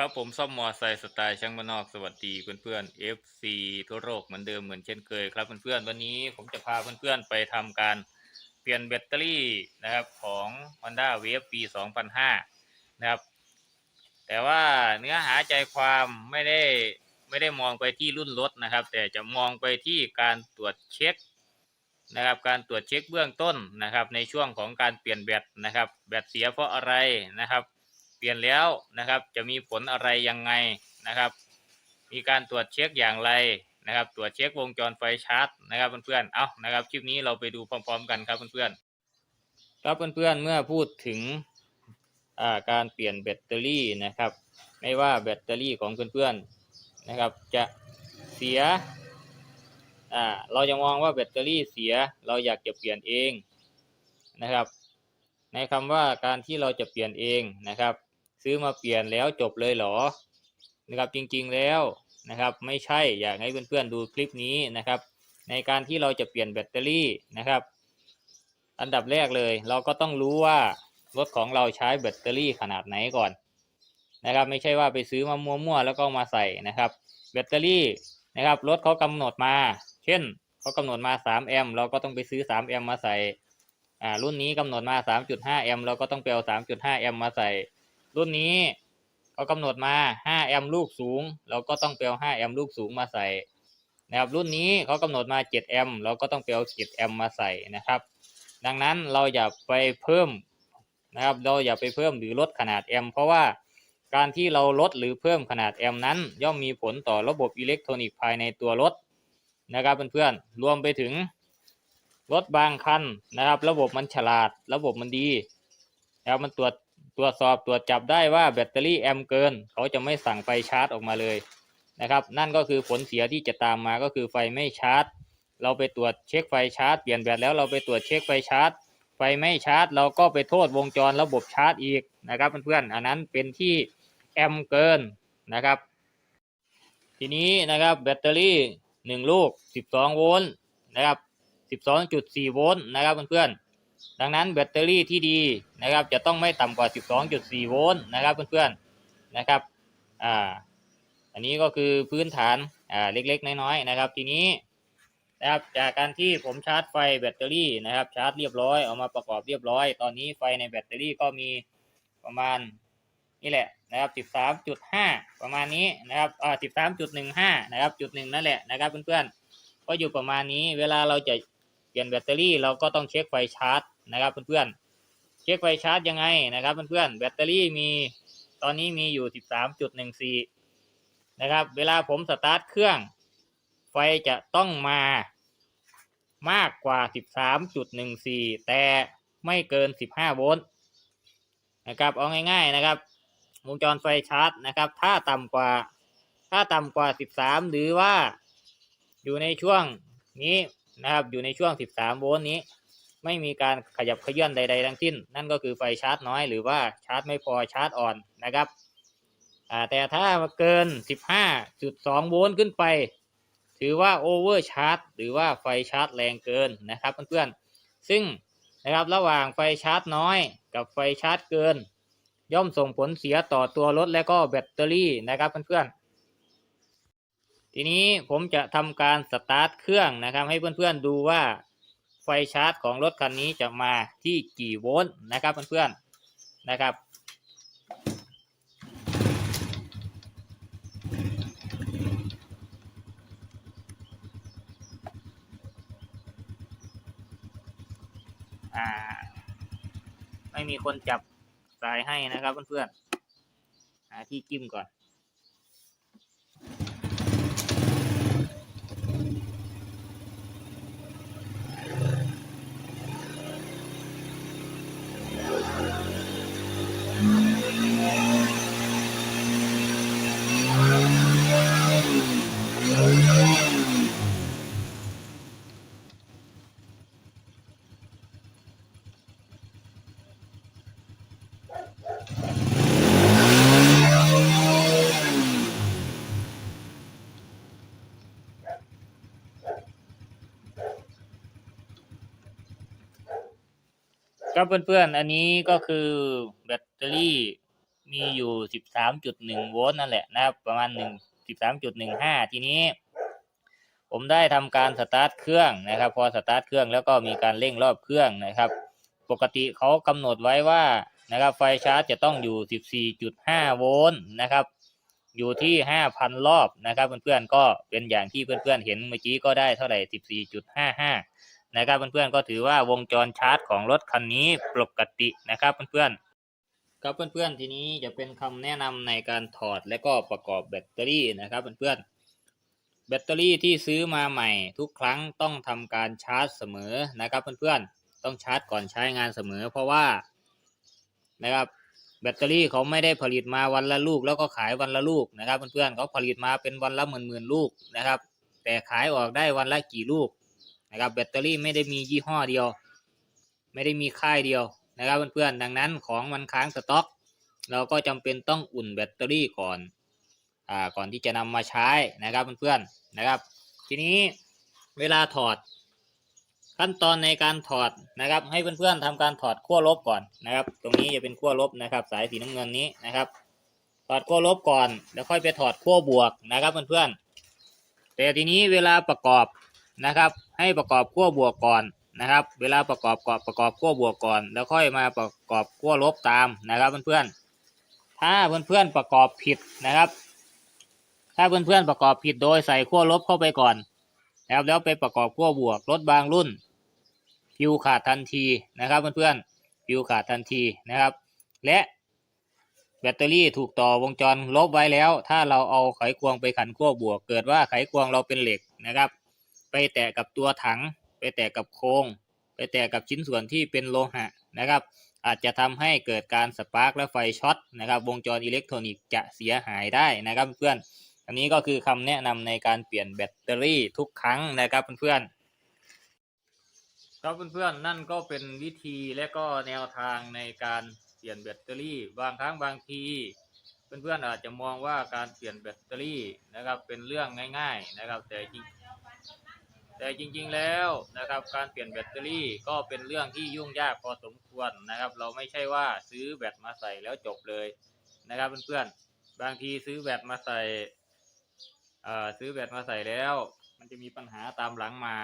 ครับผมซ่อมมอไซค์สไตล์ช่างมานนอกสวัสดีเพื่อนๆ FC ทั่วโลกเหมือนเดิมเหมือนเช่นเคยครับเพื่อนๆวันนี้ผมจะพาเพื่อนๆไปทำการเปลี่ยนแบตเตอรี่นะครับของ Honda Wave ปี 2005 นะครับ แต่ว่าเนื้อหาใจความไม่ได้ไม่ได้มองไปที่รุ่นรถนะครับ แต่จะมองไปที่การตรวจเช็คนะครับการตรวจเช็คเบื้องต้นนะครับ ในช่วงของการเปลี่ยนแบตนะครับ แบตเสียเพราะอะไรนะครับ เปลี่ยนแล้วนะครับ จะมีผลอะไรยังไงนะครับ มีการตรวจเช็คอย่างไรนะครับ ตรวจเช็ควงจรไฟชาร์จนะครับเพื่อนๆเอานะครับคลิปนี้เราไปดูพร้อม ๆ กันครับเพื่อนๆครับเพื่อนๆเมื่อพูดถึงการเปลี่ยนแบตเตอรี่นะครับ ไม่ว่าแบตเตอรี่ของเพื่อนๆนะครับ จะเสียเราจะมองว่าแบตเตอรี่เสียเราอยากจะเปลี่ยนเองนะครับ ในคำว่าการที่เราจะเปลี่ยนเองนะครับ ซื้อมาเปลี่ยนแล้วจบเลยเหรอนะครับจริงๆแล้วนะครับ ไม่ใช่อยากให้เพื่อนๆดูคลิปนี้นะครับ ในการที่เราจะเปลี่ยนแบตเตอรี่นะครับ อันดับแรกเลย เราก็ต้องรู้ว่ารถของเราใช้แบตเตอรี่ขนาดไหนก่อนนะครับ ไม่ใช่ว่าไปซื้อมามั่วๆแล้วก็มาใส่นะครับ แบตเตอรี่นะครับรถเขากำหนดมา เช่นเขากำหนดมา 3 แอมป์เราก็ต้องไปซื้อ 3 แอมป์มาใส่อ่ารุ่นนี้กำหนดมา 3.5 แอมป์เราก็ต้องไปเอา 3.5 แอมป์มาใส่ รุ่นนี้เขากำหนดมา 5 แอมป์ลูกสูง เราก็ต้องไปเอา5แอมป์ลูกสูงมาใส่นะครับรุ่นนี้เขากำหนดมา 7 แอมป์เราก็ต้องไปเอา7แอมป์มาใส่นะครับ ดังนั้นเราอย่าไปเพิ่มนะครับเราอย่าไปเพิ่มหรือลดขนาดแอมป์เพราะว่าการที่เราลดหรือเพิ่มขนาดแอมป์นั้น ย่อมมีผลต่อระบบอิเล็กทรอนิกส์ภายในตัวรถนะครับเพื่อนๆรวมไปถึงรถบางคันนะครับ ระบบมันฉลาด ระบบมันดีนะครับมันตรวจ ตรวจสอบตรวจจับได้ว่าแบตเตอรี่แอมเกิน เขาจะไม่สั่งไฟชาร์จออกมาเลยนะครับ นั่นก็คือผลเสียที่จะตามมาก็คือไฟไม่ชาร์จ เราไปตรวจเช็คไฟชาร์จ เปลี่ยนแบตแล้วเราไปตรวจเช็คไฟชาร์จ ไฟไม่ชาร์จ เราก็ไปโทษวงจรระบบชาร์จอีกนะครับเพื่อนๆอันนั้นเป็นที่แอมเกินนะครับ ทีนี้นะครับแบตเตอรี่หนึ่งลูก 12 โวลต์นะครับ 12.4 โวลต์นะครับเพื่อนๆ ดังนั้นแบตเตอรี่ที่ดีนะครับจะต้องไม่ต่ำกว่า 12.4 โวลต์นะครับเพื่อนๆนะครับอ่าอันนี้ก็คือพื้นฐานอ่าเล็กๆ น้อยๆนะครับ ทีนี้นะครับจากการที่ผมชาร์จไฟแบตเตอรี่นะครับชาร์จเรียบร้อยเอามาประกอบเรียบร้อย ตอนนี้ไฟในแบตเตอรี่ก็มีประมาณนี่แหละนะครับ 13.5 ประมาณนี้นะครับอ่า13.15 นะครับจุดหนึ่งนั่นแหละนะครับเพื่อนๆก็อยู่ประมาณนี้เวลาเราจะเปลี่ยนแบตเตอรี่เราก็ต้องเช็คไฟชาร์จ นะครับเพื่อนๆ เช็คไฟชาร์จยังไงนะครับเพื่อนๆ แบตเตอรี่มีตอนนี้มีอยู่ 13.14 นะครับ เวลาผมสตาร์ทเครื่อง ไฟจะต้องมามากกว่า 13.14 แต่ไม่เกิน 15 โวลต์นะครับ เอาง่าย ๆนะครับ วงจรไฟชาร์จนะครับ ถ้าต่ำกว่า ถ้าต่ำกว่า 13 หรือว่าอยู่ในช่วงนี้นะครับ อยู่ในช่วง 13 โวลต์นี้ ไม่มีการขยับเขยื่อนใด ๆ ทั้งสิ้น นั่นก็คือไฟชาร์จน้อยหรือว่าชาร์จไม่พอชาร์จอ่อนนะครับแต่ถ้าเกิน 15.2 โวลต์ขึ้นไป ถือว่าโอเวอร์ชาร์จหรือว่าไฟชาร์จแรงเกินนะครับเพื่อนๆ ซึ่งนะครับระหว่างไฟชาร์จน้อยกับไฟชาร์จเกิน ย่อมส่งผลเสียต่อตัวรถและก็แบตเตอรี่นะครับเพื่อนๆ ทีนี้ผมจะทำการสตาร์ทเครื่องนะครับให้เพื่อนๆดูว่า ไฟชาร์จของรถคันนี้จะมาที่กี่โวลต์นะครับเพื่อนๆนะครับ ไม่มีคนจับสายให้นะครับเพื่อนๆหาที่จิ้มก่อน ครับเพื่อนๆ อันนี้ก็คือแบตเตอรี่ มีอยู่สิบสามจุดหนึ่งโวลต์นั่นแหละนะครับ ประมาณหนึ่งสิบสามจุดหนึ่งห้าทีนี้ ผมได้ทำการสตาร์ทเครื่องนะครับ พอสตาร์ทเครื่องแล้วก็มีการเร่งรอบเครื่องนะครับ ปกติเขากำหนดไว้ว่านะครับ ไฟชาร์จจะต้องอยู่14.5โวลต์นะครับ อยู่ที่5,000รอบนะครับเพื่อนๆก็เป็นอย่างที่เพื่อนๆเห็นเมื่อกี้ก็ได้เท่าไหร่14.55นะครับเพื่อนๆก็ถือว่าวงจรชาร์จของรถคันนี้ปกตินะครับเพื่อนๆ ครับเพื่อนๆทีนี้จะเป็นคำแนะนำในการถอดและก็ประกอบแบตเตอรี่นะครับเพื่อนๆแบตเตอรี่ที่ซื้อมาใหม่ ทุกครั้งต้องทำการชาร์จเสมอนะครับเพื่อนๆต้องชาร์จก่อนใช้งานเสมอ เพราะว่านะครับแบตเตอรี่เขาไม่ได้ผลิตมาวันละลูก แล้วก็ขายวันละลูกนะครับเพื่อนๆเขาผลิตมาเป็นวันละหมื่นๆลูกนะครับ แต่ขายออกได้วันละกี่ลูกนะครับแบตเตอรี่ไม่ได้มียี่ห้อเดียว ไม่ได้มีค่ายเดียว นะครับเพื่อนๆดังนั้นของมันค้างสต็อก เราก็จำเป็นต้องอุ่นแบตเตอรี่ก่อนอ่าก่อนที่จะนำมาใช้นะครับเพื่อนๆนะครับ ทีนี้เวลาถอด ขั้นตอนในการถอดนะครับ ให้เพื่อนๆทำการถอดขั้วลบก่อนนะครับ ตรงนี้จะเป็นขั้วลบนะครับ สายสีน้ำเงินนี้นะครับถอดขั้วลบก่อน แล้วค่อยไปถอดขั้วบวกนะครับเพื่อนๆแต่ทีนี้เวลาประกอบนะครับ ให้ประกอบขั้วบวกก่อน นะครับ เวลาประกอบกอบประกอบขั้วบวกก่อน แล้วค่อยมาประกอบขั้วลบตามนะครับเพื่อนๆถ้าเพื่อนๆประกอบผิดนะครับ ถ้าเพื่อนๆประกอบผิดโดยใส่ขั้วลบเข้าไปก่อนนะครับแล้วไปประกอบขั้วบวกรถบางรุ่นฟิวขาดทันทีนะครับเพื่อนๆฟิวขาดทันทีนะครับ และแบตเตอรี่ถูกต่อวงจรลบไว้แล้ว ถ้าเราเอาไขควงไปขันขั้วบวก เกิดว่าไขควงเราเป็นเหล็กนะครับ ไปแตะกับตัวถัง แตะกับโครง ไปแตะกับชิ้นส่วนที่เป็นโลหะนะครับ อาจจะทำให้เกิดการสปาร์กและไฟช็อตนะครับ วงจรอิเล็กทรอนิกส์จะเสียหายได้นะครับเพื่อนอันนี้ก็คือคำแนะนำในการเปลี่ยนแบตเตอรี่ทุกครั้งนะครับเพื่อนๆครับเพื่อนๆนั่นก็เป็นวิธีและก็แนวทางในการเปลี่ยนแบตเตอรี่ บางครั้งบางทีเพื่อนๆอาจจะมองว่าการเปลี่ยนแบตเตอรี่นะครับเป็นเรื่องง่าย ๆนะครับ แต่จริง แต่จริงๆแล้วนะครับการเปลี่ยนแบตเตอรี่ก็เป็นเรื่องที่ยุ่งยากพอสมควรนะครับ เราไม่ใช่ว่าซื้อแบตมาใส่แล้วจบเลยนะครับเพื่อนๆบางทีซื้อแบตมาใส่เอ่อซื้อแบตมาใส่แล้ว มันจะมีปัญหาตามหลังมา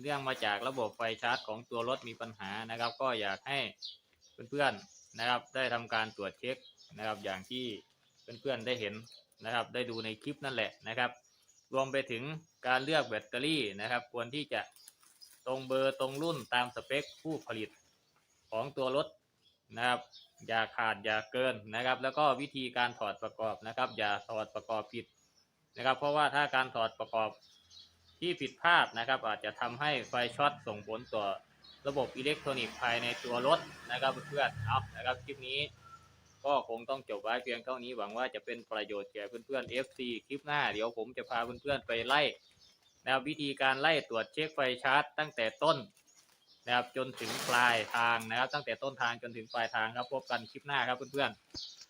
เรื่องมาจากระบบไฟชาร์จของตัวรถมีปัญหานะครับ ก็อยากให้เพื่อนๆนะครับ ได้ทำการตรวจเช็คนะครับ อย่างที่เพื่อนๆได้เห็นนะครับ ได้ดูในคลิปนั่นแหละนะครับ รวมไปถึงการเลือกแบตเตอรี่นะครับ ควรที่จะตรงเบอร์ตรงรุ่นตามสเปคผู้ผลิตของตัวรถนะครับ อย่าขาดอย่าเกินนะครับ แล้วก็วิธีการถอดประกอบนะครับ อย่าถอดประกอบผิดนะครับ เพราะว่าถ้าการถอดประกอบที่ผิดพลาดนะครับ อาจจะทำให้ไฟช็อตส่งผลต่อระบบอิเล็กทรอนิกส์ภายในตัวรถนะครับเพื่อนๆเอานะครับคลิปนี้ ก็คงต้องจบไว้เพียงเท่านี้หวังว่าจะเป็นประโยชน์แก่เพื่อนๆ FC คลิปหน้าเดี๋ยวผมจะพาเพื่อนๆไปไล่นะวิธีการไล่ตรวจเช็คไฟชาร์จตั้งแต่ต้นนะครับจนถึงปลายทางนะครับ ตั้งแต่ต้นทางจนถึงปลายทางครับพบกันคลิปหน้าครับเพื่อนๆ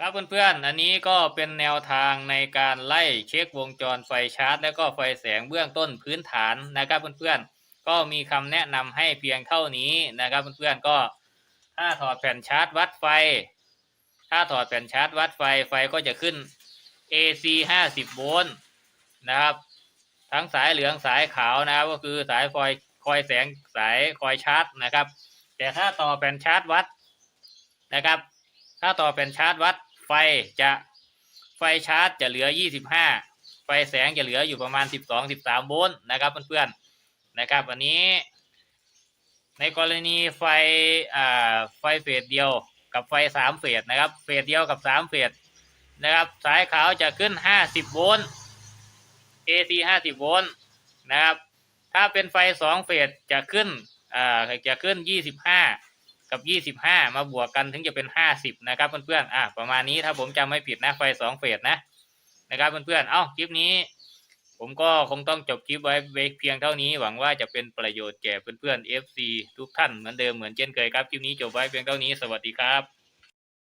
ครับเพื่อนๆ อันนี้ก็เป็นแนวทางในการไล่เช็ควงจรไฟชาร์จ และก็ไฟแสงเบื้องต้นพื้นฐานนะครับเพื่อนๆ ก็มีคำแนะนำให้เพียงเท่านี้นะครับเพื่อนๆ ก็ถ้าถอดแผ่นชาร์จวัดไฟ ถ้าถอดแผ่นชาร์จวัดไฟไฟก็จะขึ้น AC 50 โวลต์นะครับ ทั้งสายเหลืองสายขาวนะครับก็คือสายคอยคอยแสงสายคอยชาร์จนะครับ แต่ถ้าต่อแผ่นชาร์จวัดนะครับ ถ้าต่อเป็นชาร์จวัดไฟจะไฟชาร์จจะเหลือ 25 ไฟแสงจะเหลืออยู่ประมาณ 12 13 โวลต์นะครับเพื่อนๆนะครับอันนี้ ในกรณีไฟอ่าไฟเฟสเดียวกับไฟสามเฟสนะครับเฟสเดียวกับสามเฟสนะครับสายขาวจะขึ้น 50 โวลต์ AC 50 โวลต์นะครับถ้าเป็นไฟสองเฟสจะขึ้นอ่าจะขึ้น 25 กับ25มาบวกกันถึงจะเป็น50นะครับเพื่อนๆอะประมาณนี้ถ้าผมจำไม่ผิดนะไฟสองเฟสนะนะครับเพื่อนๆเอ้าคลิปนี้ ผมก็คงต้องจบคลิปไว้เพียงเท่านี้ หวังว่าจะเป็นประโยชน์แก่เพื่อนๆ FC ทุกท่านเหมือนเดิมเหมือนเช่นเคยครับคลิปนี้จบไว้เพียงเท่านี้สวัสดีครับ